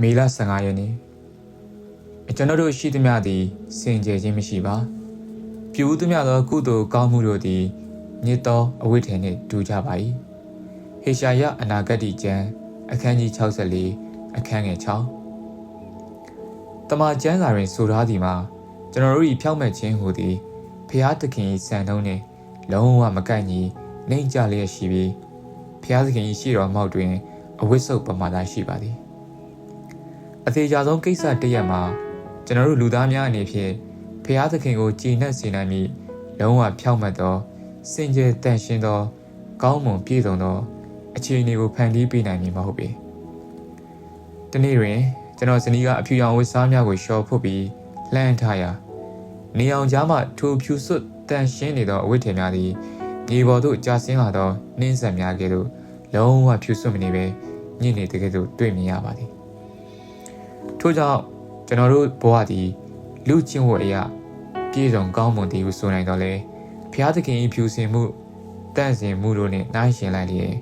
မေလ15ရက်နေ့ကျွန်တော်တို့ရှိသမျှသည်စင်ကြယ်ခြင်းမရှိပါပြူသမျှသောကုသိုလ်ကောင်းမှုတို့သည်မြစ်သောအဝိထေနှင့်တူကြပါ၏ဟေရှာယအနာဂတ်ကျမ်းအခန်းကြီး64အခန်းငယ်6တမန်ကျမ်းစာတွင်ဆိုထားသည်မှာကျွန်တော်တို့၏ဖြောက်မဲ့ခြင်းဟူသည်ဖျားသခင်၏စံနှုန်းနှင့်လုံးဝမကိုက်ညီနှိမ့်ကြလျက်ရှိပြီးဖျားသခင်၏ရှိတော်မောက်တွင်အဝိစုပ်ပမာဏရှိပါသည် အသေးကြဆုံးကိစ္စတစ်ရက်မှာကျွန်တော်တို့လူသားများအနေဖြင့်ဖျားသခင်ကိုကြည်နပ်စေနိုင်မည်လုံးဝဖြောက်မှတ်သောစင်ကြယ်တန်ရှင်းသော ကောင်းမွန်ပြည့်စုံသောအခြေအနေကိုဖန်တီးပေးနိုင်မည်မဟုတ်ပေ။ဒီနေ့တွင်ကျွန်တော်ဇနီးကအဖြူရောင်ဝတ်စားများကိုရှော်ဖို့ပြီးလှမ်းထားရာနေအောင်ကြားမှထိုဖြူစွတ်တန်ရှင်းနေသောအဝတ်ထည်များသည်မြေပေါ်သို့ကျဆင်းလာသောနှင်းဆက်များကဲ့သို့လုံးဝဖြူစွတ်မနေပဲညစ်နေတဲ့ကဲ့သို့တွေ့မြင်ရပါသည်။ ထို့ကြောင့်ကျွန်တော်တို့ဘဝသည်လူချင်းဝတ်အရာပြည့်စုံကောင်းမွန်သည်ဟုဆိုနိုင်တော့လေဘုရားသခင်၏ဖြူစင်မှုတန့်စင်မှုတို့နှင့်နှိုင်းယှဉ်လိုက်လျင်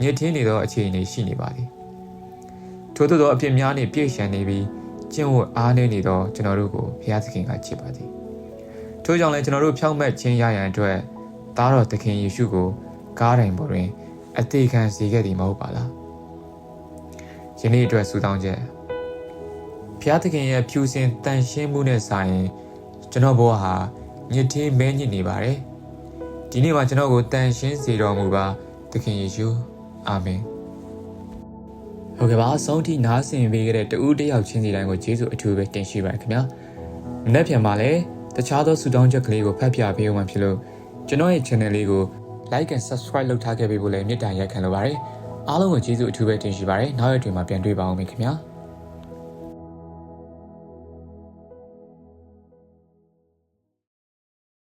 ညစ်ထင်းနေသောအခြေအနေရှိနေပါသည်ထို့သောအဖြစ်များနှင့်ပြည့်ရှံနေပြီးကျင့်ဝတ်အားနည်းနေသောကျွန်တော်တို့ကိုဘုရားသခင်ကချစ်ပါသည်ထို့ကြောင့်လည်းကျွန်တော်တို့ဖြောင့်မတ်ခြင်းရရန်အတွက်သားတော်သခင်ယေရှုကိုကားတိုင်ပေါ်တွင် အသေးခံစေခဲ့သည်မဟုတ်ပါလားယနေ့အတွက်ဆုတောင်းချက် ဘုရားသခင်ရဲ့ဖြူစင်တန်ရှင်းမှုနဲ့ဆိုင်ကျွန်တော်ဘဝဟာညစ်သေးမဲညစ်နေပါတယ်ဒီနေ့မှာကျွန်တော်ကိုတန်ရှင်းစေတော်မူပါသခင်ယေရှုအာမင်ဟုတ်ကဲ့ပါအဆုံးထိနားဆင်ပေးခဲ့တဲ့တူးတယောက်ချင်းစီတိုင်းကိုယေရှုအထူးပဲတင်ရှိပါတယ်ခင်ဗျာမနေ့ပြန်ပါလဲတခြားသောဆုတောင်းချက်ကလေးကိုဖတ်ပြပေးအောင်ဖြစ်လို့ကျွန်တော်ရဲ့ channel လေးကို like and subscribe လုပ်ထားခဲ့ပေးဖို့လည်းမေတ္တာရက်ခံလိုပါတယ်အားလုံးကိုကျေးဇူးအထူးပဲတင်ရှိပါတယ်နောက်ရက်တွေမှာပြန်တွေ့ပါအောင်ခင်ဗျာ